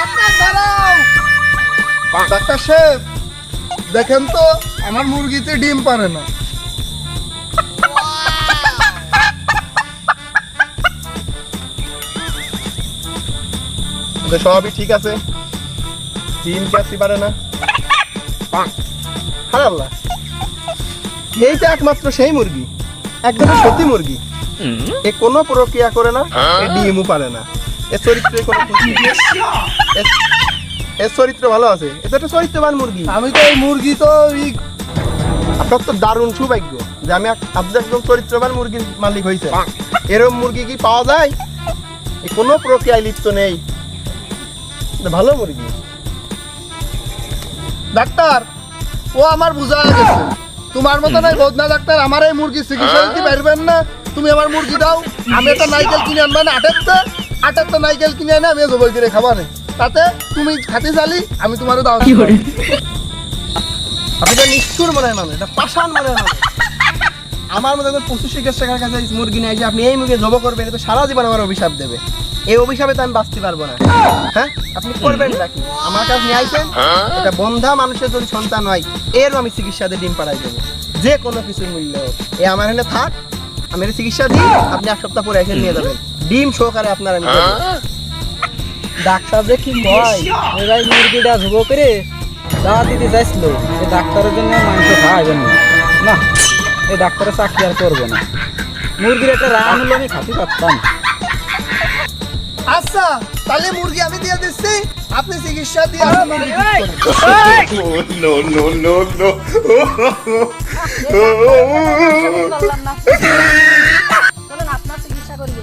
Doctor দাঁড়াও। Doctor সাহেব দেখেন তো আমার মুরগিতে ডিম পারে না। সবই ঠিক আছে। ডিম কাটতে পারে না? আল্লাহ এইটা একমাত্র সেই মুরগি। একদম সত্যি মুরগি। এ কোনো প্রক্রিয়া করে না ডিমও পারে না। এর চরিত্রে কোনো ত্রুটি এর- এর চরিত্র ভালো আছে। এটা একটা চরিত্রবান মুরগি। আমি তো এই মুরগি তো আপনার তো দারুণ সৌভাগ্য যে আমি আপনি একদম চরিত্রবান মুরগির মালিক হয়েছে এরকম মুরগি কি পাওয়া যায়? কোনো প্রক্রিয়ায় লিপ্ত নেই। ভালো মুরগি। ডাক্তার ও আমার বোঝা গেছে। তোমার মতো নাই বদনা ডাক্তার আমার এই মুরগি চিকিৎসা দিতে পারবেন না। তুমি আমার মুরগি দাও। আমি একটা নাইকেল কিনে আনবেন আটেরটা নাইকেল কিনে এনে আমি করে খাবা না তাতে তুমি খাতে চালি আমি তোমার দাও। নিষ্ঠুর মনে হয় এটা পাষাণ মনে হয় আমার মতো একজন পশু চিকিৎসকের কাছে মুরগি নিয়ে এসে আপনি এই মুরগি জব করবেন এটা সারা জীবন আমার অভিশাপ দেবে। এই অভিশাপে তো আমি বাঁচতে পারব না। হ্যাঁ? আপনি করবেন নাকি? আমার কাছে নিয়ে আইছেন এটা বন্ধা মানুষের যদি সন্তান হয় এরও আমি চিকিৎসা দিয়ে ডিম পাড়াই দেবো। যে কোনো কিছুর মূল্য। এ আমার এখানে থাক আমি এর চিকিৎসা দিই, আপনি এক সপ্তাহ পরে এসে নিয়ে যাবেন। ডিম সহকারে আপনার আমি ডাক্তার দেখি কয় এবার মুরগিটা ধুব করে দাওয়া দিতে চাইছিল। এই ডাক্তারের জন্য মাংস খাওয়াবেন না। না, এই ডাক্তারের চাকরি আর করব না। মুরগির একটা রান হলে, আমি খাতে পারতাম। আচ্ছা তাহলে মুরগি আমি দিয়ে দিচ্ছি। আপনি চিকিৎসা দিয়ে আপনার চিকিৎসা করিবে